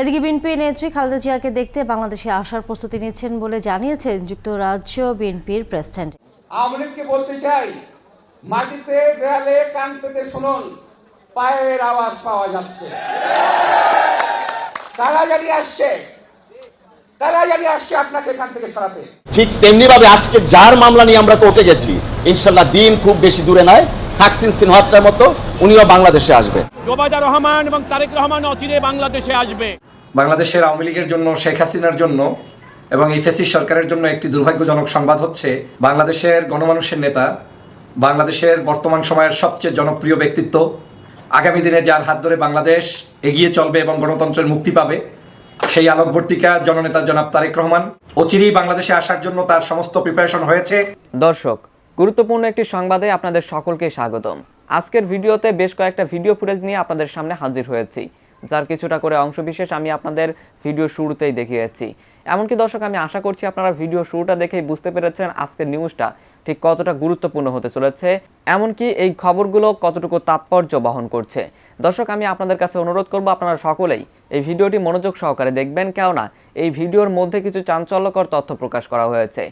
এদিকে বিএনপি নেত্রী খালেদা জিয়াকে দেখতে বাংলাদেশে আসার প্রস্তুতি নিচ্ছেন বলে জানিয়েছেন যুক্তরাজ্য বিএনপির প্রেসিডেন্ট। আওয়ামী লীগকে বলতে চাই মাটিতে দেয়ালে কান পেতে শুনুন পায়ের আওয়াজ পাওয়া যাচ্ছে। তারা জানি আসছে? তারা জানি আসছে আপনাকে এখান থেকে সরাতে? ঠিক তেমনি ভাবে আজকে যার মামলা নিয়ে আমরা কোর্টে গেছি ইনশাল্লাহ দিন খুব বেশি দূরে নয় থাকসিন সিনহাত্রার মতো উনিও বাংলাদেশে আসবে। জোবায়দা রহমান এবং তারেক রহমান অচিরে বাংলাদেশে আসবে। বাংলাদেশের আওয়ামী লীগের জন্য, শেখ হাসিনার জন্য এবং এই সরকারের জন্য একটি দুর্ভাগ্যজনক সংবাদ হচ্ছে, বাংলাদেশের গণমানুষের নেতা, বাংলাদেশের বর্তমান সময়ের সবচেয়ে জনপ্রিয় ব্যক্তিত্ব, আগামী দিনে যার হাত ধরে বাংলাদেশ এগিয়ে চলবে এবং গণতন্ত্রের মুক্তি পাবে, সেই আলোকবর্তিকা জননেতা জনাব তারেক রহমান। অচিরেই বাংলাদেশে আসার জন্য তার সমস্ত প্রিপারেশন হয়েছে। দর্শক, গুরুত্বপূর্ণ একটি সংবাদে আপনাদের সকলকে স্বাগতম। আজকের ভিডিওতে বেশ কয়েকটা ভিডিও ফুটেজ নিয়ে আপনাদের সামনে হাজির হয়েছি। যার কিছুটা করে অংশবিশেষ আমি আপনাদের ভিডিও শুরুতেই দেখিয়েছি। এমনকি দর্শক, আমি আশা করছি আপনারা ভিডিও শুরুটা দেখেই বুঝতে পেরেছেন আজকের নিউজটা ঠিক কতটা গুরুত্বপূর্ণ হতে চলেছে, এমনকি এই খবরগুলো কতটুকু তাৎপর্য বহন করছে। দর্শক, আমি আপনাদের কাছে অনুরোধ করব, আপনারা সকলেই এই ভিডিওটি মনোযোগ সহকারে দেখবেন, কেননা এই ভিডিওর মধ্যে কিছু চাঞ্চল্যকর তথ্য প্রকাশ করা হয়েছে।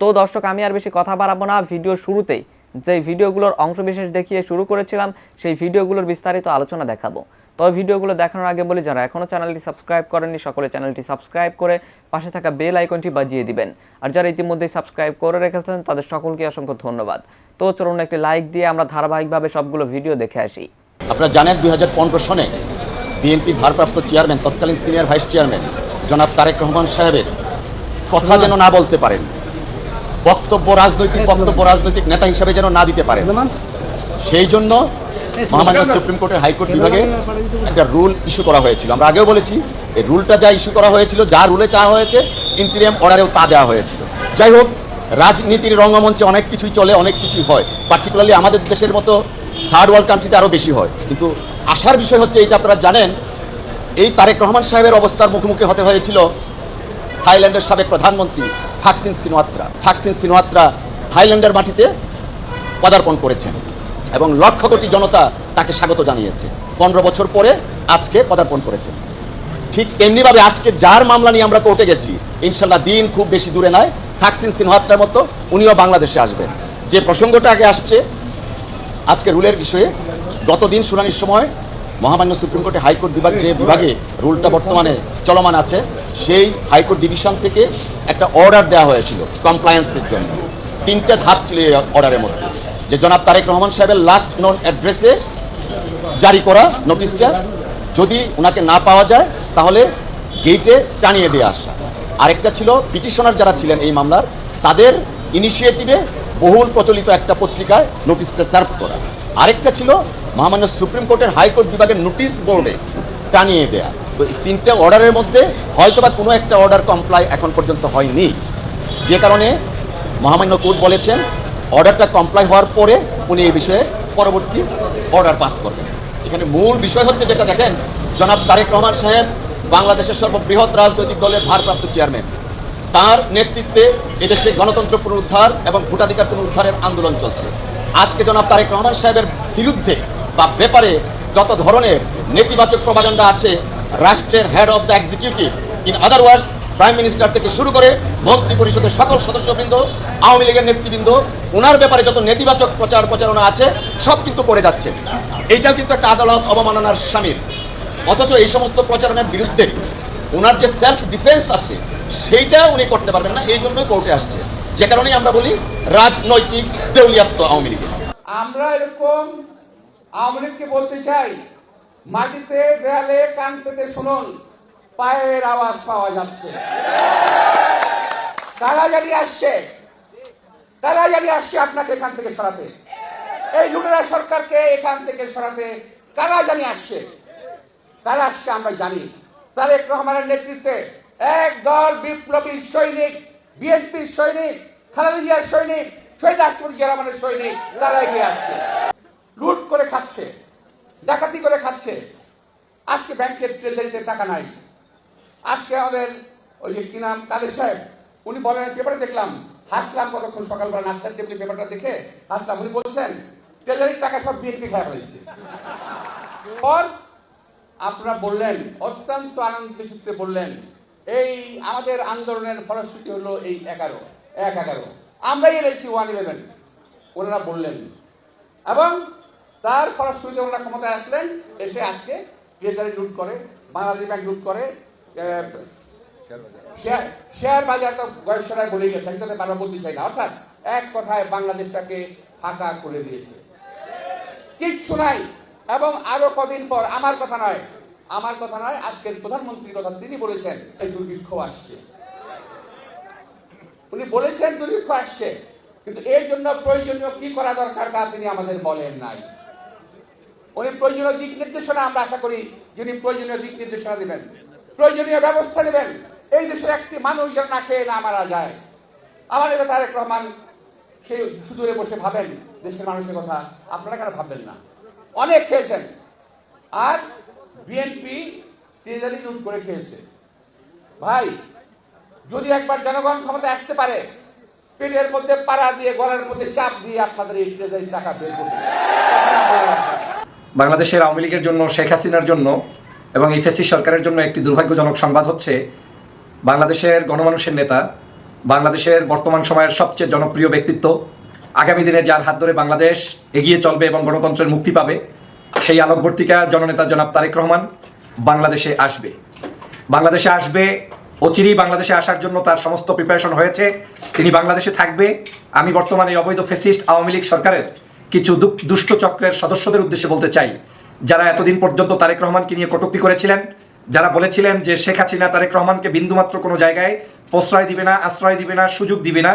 তো দর্শক, আমি আর বেশি কথা বাড়াবো না, ভিডিও শুরুতেই যে ভিডিওগুলোর অংশবিশেষ দেখিয়ে শুরু করেছিলাম, সেই ভিডিওগুলোর বিস্তারিত আলোচনা দেখাবো। তবে ভিডিওগুলো দেখানোর আগে বলি যারা এখনও চ্যানেলটি সাবস্ক্রাইব করেননি সকলে চ্যানেলটি সাবস্ক্রাইব করে পাশে থাকা বেল আইকনটি বাজিয়ে দিবেন। আর যারা ইতিমধ্যেই সাবস্ক্রাইব করে রেখেছেন তাদের সকলকে অসংখ্য ধন্যবাদ। তো চলুন একটি লাইক দিয়ে আমরা ধারাবাহিকভাবে সবগুলো ভিডিও দেখে আসি। আপনারা জানেন দুই হাজার পনেরো সনে বিএনপি ভারপ্রাপ্ত চেয়ারম্যান তৎকালীন সিনিয়র ভাইস চেয়ারম্যান জনাব তারেক রহমান সাহেবের কথা যেন না বলতে পারেন বক্তব্য রাজনৈতিক বক্তব্য রাজনৈতিক নেতা হিসাবে যেন না দিতে পারেন। সেই জন্য মহামান্য সুপ্রিম কোর্টের হাইকোর্ট বিভাগে একটা রুল ইস্যু করা হয়েছিল। আমরা আগেও বলেছি এই রুলটা যা ইস্যু করা হয়েছিল যা রুলে চাওয়া হয়েছে ইন্টিরিয়াম অর্ডারেও তা দেওয়া হয়েছিল। যাই হোক রাজনীতির রঙ্গমঞ্চে অনেক কিছুই চলে অনেক কিছুই হয়। পার্টিকুলারলি আমাদের দেশের মতো থার্ড ওয়ার্ল্ড কান্ট্রিতে আরও বেশি হয়। কিন্তু আসার বিষয় হচ্ছে এইটা আপনারা জানেন এই তারেক রহমান সাহেবের অবস্থার মুখোমুখি হতে হয়েছিল থাইল্যান্ডের সাবেক প্রধানমন্ত্রী থাকসিন সিনোয়াত্রা থাকসিন সিনোয়াত্রা থাইল্যান্ডের মাটিতে পদার্পণ করেছেন। এবং লক্ষ কোটি জনতা তাকে স্বাগত জানিয়েছে। পনেরো বছর পরে আজকে পদার্পণ করেছেন ঠিক তেমনিভাবে আজকে যার মামলা নিয়ে আমরা কোর্টে গেছি, ইনশাল্লাহ দিন খুব বেশি দূরে নয়, থাকসিন সিনহাত্রার মতো উনিও বাংলাদেশে আসবেন। যে প্রসঙ্গটা আগে আসছে, আজকে রুলের বিষয়ে, গতদিন শুনানির সময় মহামান্য সুপ্রিম কোর্টে হাইকোর্ট বিভাগ যে বিভাগে রুলটা বর্তমানে চলমান আছে, সেই হাইকোর্ট ডিভিশন থেকে একটা অর্ডার দেওয়া হয়েছিল কমপ্লায়েন্সের জন্য। তিনটা ধাপ ছিল এই অর্ডারের মধ্যে। যে জনাব তারেক রহমান সাহেবের লাস্ট নন অ্যাড্রেসে জারি করা নোটিশটা যদি ওনাকে না পাওয়া যায়, তাহলে গেটে টানিয়ে দিয়ে আসা। আরেকটা ছিল পিটিশনার যারা ছিলেন এই মামলার, তাদের ইনিশিয়েটিভে বহুল প্রচলিত একটা পত্রিকায় নোটিশটা সার্ভ করা। আরেকটা ছিল, মহামান্য সুপ্রিম কোর্টের হাইকোর্ট বিভাগের নোটিশ বোর্ডে টানিয়ে দেয়া। তো তিনটে অর্ডারের মধ্যে হয়তোবা কোনো একটা অর্ডার কমপ্লাই এখন পর্যন্ত হয়নি। যে কারণে মহামান্য কোর্ট বলেছেন অর্ডারটা কমপ্লাই হওয়ার পরে উনি এই বিষয়ে পরবর্তী অর্ডার পাস করবেন। এখানে মূল বিষয় হচ্ছে যেটা দেখেন, জনাব তারেক রহমান সাহেব বাংলাদেশের সর্ববৃহৎ রাজনৈতিক দলের ভারপ্রাপ্ত চেয়ারম্যান তার নেতৃত্বে এদেশে গণতন্ত্র পুনরুদ্ধার এবং ভোটাধিকার পুনরুদ্ধারের আন্দোলন চলছে। আজকে জনাব তারেক রহমান সাহেবের বিরুদ্ধে বা ব্যাপারে যত ধরনের নেতিবাচক প্রবাগণ্ডা আছে, রাষ্ট্রের head of the executive in other words prime minister থেকে শুরু করে মন্ত্রী পরিষদের সকল সদস্যবৃন্দ, আওয়ামী লীগের নেতৃবৃন্দ ওনার ব্যাপারে যত নেতিবাচক প্রচার প্রচারণা আছে, সব কিন্তু করে যাচ্ছে। এইটাও কিন্তু একটা আদালত অবমাননার সামিল অথচ এই সমস্ত প্রচারণার বিরুদ্ধে ওনার যে সেলফ ডিফেন্স আছে, সেইটা উনি করতে পারবেন না, এই জন্যই কোর্টে আসছে। যে কারণেই আমরা বলি রাজনৈতিক দেউলিয়াত্ম আওয়ামী লীগের। আমরা এরকম আওয়ামী লীগকে বলতে চাই, মাটিতে দেয়ালে কান পেতে শুনুন। পায়ের আওয়াজ পাওয়া যাচ্ছে। তারা জানি আসছে। তারা জানি আসছে আপনাকে এখান থেকে সরাতে। এই লুটেরা সরকারকে এখান থেকে সরাতে কারা জানি আসছে। কারা আসছে, আমরা জানি। তারেক রহমানের নেতৃত্বে এক দল বিপ্লবী সৈনিক বিএনপির সৈনিক, খালেদা জিয়ার সৈনিক, শহীদ রাষ্ট্রপতি জিয়া রহমানের সৈনিক, তারা এগিয়ে আসছে। লুট করে খাচ্ছে, ডাকাতি করে খাচ্ছে। আজকে ব্যাংকের ট্রেজারিতে টাকা নাই। আজকে আমাদের ওই যে কি নাম, কাদের সাহেব? উনি বলেন পেপারে দেখলাম, হাসলাম কতক্ষণ সকালবেলা, নাস্তার টেবিলে পেপারটা দেখে হাসলাম। উনি বলছেন ট্রেজারির টাকা সব বিএনপি খায় ফেলেছে পর আপনারা বললেন, অত্যন্ত আনন্দিত সূত্রে বললেন, এই আমাদের আন্দোলনের ফলশ্রুতি হলো এই এগারো, এক এগারো। আমরাই এনেছি ওয়ান ইলেভেন ওনারা বললেন। এবং তার ফলশ্রুতিতে ওনারা ক্ষমতায় আসলেন, এসে আজকে ট্রেজারি লুট করে, বাংলাদেশ ব্যাংক লুট করে শেয়ার বাজার তো গয়েশ্বরায় বলে গেছে, আমি তাদের বারবার বলতে চাই না। অর্থাৎ এক কথায় বাংলাদেশটাকে ফাঁকা করে দিয়েছে। কিচ্ছু নাই। এবং আরও কদিন পর, আমার কথা নয়, আমার কথা নয়, আজকের প্রধানমন্ত্রীর কথা তিনি বলেছেন, এই দুর্ভিক্ষ আসছে। উনি বলেছেন দুর্ভিক্ষ আসছে, কিন্তু এর জন্য প্রয়োজনীয় কি করা দরকার তা তিনি আমাদের বলেন নাই। উনি প্রয়োজনীয় দিক নির্দেশনা আমরা আশা করি যিনি প্রয়োজনীয় দিক নির্দেশনা দিবেন। প্রয়োজনীয় ব্যবস্থা নেবেন। এই দেশের একটি মানুষ যেন না খেয়ে না মারা যায়। আমার এটা তারেক রহমান সেই সুদূরে বসে ভাবেন, দেশের মানুষের কথা। আপনারা কেন ভাববেন না? অনেক খেয়েছেন। আর বিএনপি ট্রেজারি লুট করে খেয়েছে। ভাই, যদি একবার জনগণ ক্ষমতায় আসতে পারে, পেটের মধ্যে পাড়া দিয়ে, গলার মধ্যে চাপ দিয়ে আপনাদের এই ট্রেজারি টাকা বের করবে বাংলাদেশের আওয়ামী লীগের জন্য, শেখ হাসিনার জন্য এবং এই ফেসি সরকারের জন্য একটি দুর্ভাগ্যজনক সংবাদ হচ্ছে, বাংলাদেশের গণমানুষের নেতা, বাংলাদেশের বর্তমান সময়ের সবচেয়ে জনপ্রিয় ব্যক্তিত্ব, আগামী দিনে যার হাত ধরে বাংলাদেশ এগিয়ে চলবে এবং গণতন্ত্রের মুক্তি পাবে, সেই আলোকবর্তিকা জননেতা জনাব তারেক রহমান বাংলাদেশে আসবে। বাংলাদেশে আসবে, অচিরেই বাংলাদেশে আসার জন্য তার সমস্ত প্রিপারেশন হয়েছে, তিনি বাংলাদেশে থাকবে। আমি বর্তমানে অবৈধ ফেসিস্ট আওয়ামী লীগ সরকারের কিছু দুষ্ট চক্রের সদস্যদের উদ্দেশ্যে বলতে চাই। যারা এতদিন পর্যন্ত তারেক রহমানকে নিয়ে কটূক্তি করেছিলেন, যারা বলেছিলেন যে শেখ হাসিনা তারেক রহমানকে বিন্দুমাত্র কোনো জায়গায় প্রশ্রয় দিবে না, আশ্রয় দিবে না, সুযোগ দিবে না,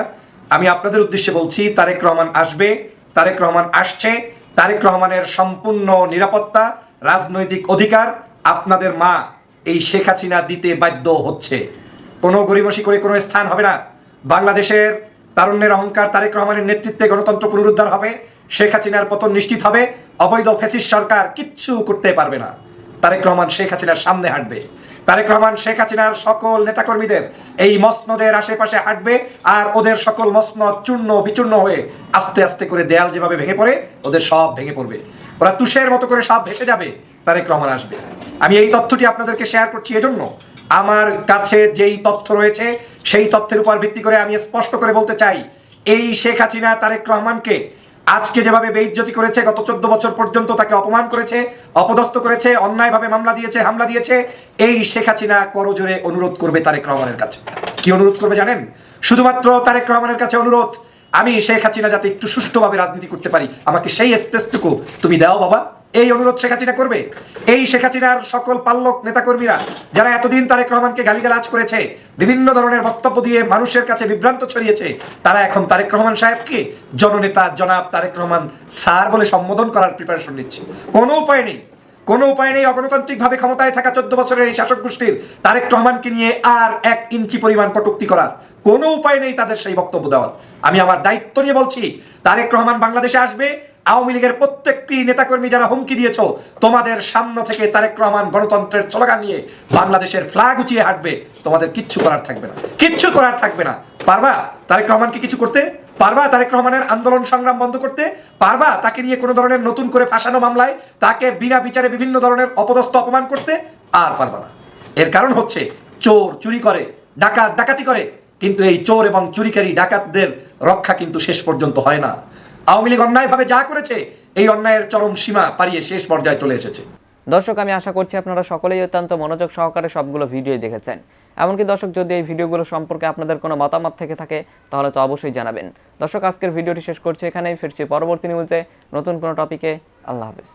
আমি আপনাদের উদ্দেশ্যে বলছি, তারেক রহমান আসবে, তারেক রহমান আসছে, তারেক রহমানের সম্পূর্ণ নিরাপত্তা, রাজনৈতিক অধিকার আপনাদের মা এই শেখ হাসিনা দিতে বাধ্য হচ্ছে। কোনো গরিবসী করে কোনো স্থান হবে না। বাংলাদেশের তারুণ্যের অহংকার তারেক রহমানের নেতৃত্বে গণতন্ত্র পুনরুদ্ধার হবে। শেখ হাসিনার পতন নিশ্চিত হবে। অবৈধ ফেসিস সরকার কিচ্ছু করতে পারবে না। তারেক রহমান শেখ হাসিনার সামনে হাঁটবে। তারেক রহমান শেখ হাসিনার সকল নেতাকর্মীদের এই মসনদের আশেপাশে হাঁটবে আর ওদের সকল মসনদ চূর্ণ বিচূর্ণ হয়ে আস্তে আস্তে করে দেয়াল যেভাবে ভেঙে পড়ে, ওদের সব ভেঙে পড়বে। ওরা তুষের মতো করে সব ভেসে যাবে। তারেক রহমান আসবে। আমি এই তথ্যটি আপনাদেরকে শেয়ার করছি এজন্য। আমার কাছে যেই তথ্য রয়েছে, সেই তথ্যের উপর ভিত্তি করে আমি স্পষ্ট করে বলতে চাই, এই শেখ হাসিনা তারেক রহমানকে আজকে যেভাবে বেইজ্জতি করেছে, গত চোদ্দ বছর পর্যন্ত তাকে অপমান করেছে, অপদস্থ করেছে, অন্যায়ভাবে মামলা দিয়েছে, হামলা দিয়েছে, এই শেখ হাসিনা করজোরে অনুরোধ করবে তারেক রহমানের কাছে। কি অনুরোধ করবে জানেন? শুধুমাত্র তারেক রহমানের কাছে অনুরোধ, আমি শেখ হাসিনা যাতে একটু সুষ্ঠুভাবে রাজনীতি করতে পারি, আমাকে সেই স্পেসটুকু তুমি দাও বাবা। এই অনুরোধ শেখ হাসিনা করবে? এই শেখ হাসিনার সকল পাল্লক নেতাকর্মীরা, যারা এতদিন তারেক রহমানকে গালিগালাজ করেছে, বিভিন্ন ধরনের বক্তব্য দিয়ে মানুষের কাছে বিভ্রান্ত ছড়িয়েছে, তারা এখন তারেক রহমান সাহেবকে জননেতা জনাব তারেক রহমান স্যার বলে সম্বোধন করার প্রিপারেশন নিচ্ছে। কোনো উপায় নেই। কোনো উপায় নেই অগণতান্ত্রিকভাবে ক্ষমতায় থাকা চোদ্দ বছরের এই শাসক গোষ্ঠীর তারেক রহমানকে নিয়ে আর এক ইঞ্চি পরিমাণ কটুক্তি করার। কোনো উপায় নেই তাদের সেই বক্তব্য দেওয়ার। আমি আমার দায়িত্ব নিয়ে বলছি, তারেক রহমান বাংলাদেশে আসবে আওয়ামী লীগের প্রত্যেকটি নেতাকর্মী যারা হুমকি দিয়েছ, তোমাদের সামনে থেকে তারেক রহমান গণতন্ত্রের স্লোগান নিয়ে বাংলাদেশের ফ্ল্যাগ উঁচিয়ে হাঁটবে। তোমাদের কিচ্ছু করার থাকবে না। কিচ্ছু করার থাকবে না। পারবা তারেক রহমানকে কিছু করতে? পারবা তারেক রহমানের আন্দোলন সংগ্রাম বন্ধ করতে? পারবা তাকে নিয়ে কোনো ধরনের নতুন করে ফাঁসানো মামলায়? তাকে বিনা বিচারে বিভিন্ন ধরনের অপদস্থ অপমান করতে? আর পারবা না। এর কারণ হচ্ছে, চোর চুরি করে, ডাকাত ডাকাতি করে। কিন্তু এই চোর এবং চুরিকারী ডাকাতদের রক্ষা কিন্তু শেষ পর্যন্ত হয় না। আওয়ামী লীগ অন্যায়ভাবে যা করেছে, এই অন্যায়ের চরম সীমা পারিয়ে শেষ পর্যায়ে চলে এসেছে। দর্শক, আমি আশা করছি আপনারা সকলেই অত্যন্ত মনোযোগ সহকারে সবগুলো ভিডিও দেখেছেন। এমনকি দর্শক, যদি এই ভিডিওগুলো সম্পর্কে আপনাদের কোনো মতামত থেকে থাকে, তাহলে তো অবশ্যই জানাবেন। দর্শক, আজকের ভিডিওটি শেষ করছি এখানেই। ফিরছি পরবর্তী নিউজে নতুন কোনো টপিকে আল্লাহ হাফেজ।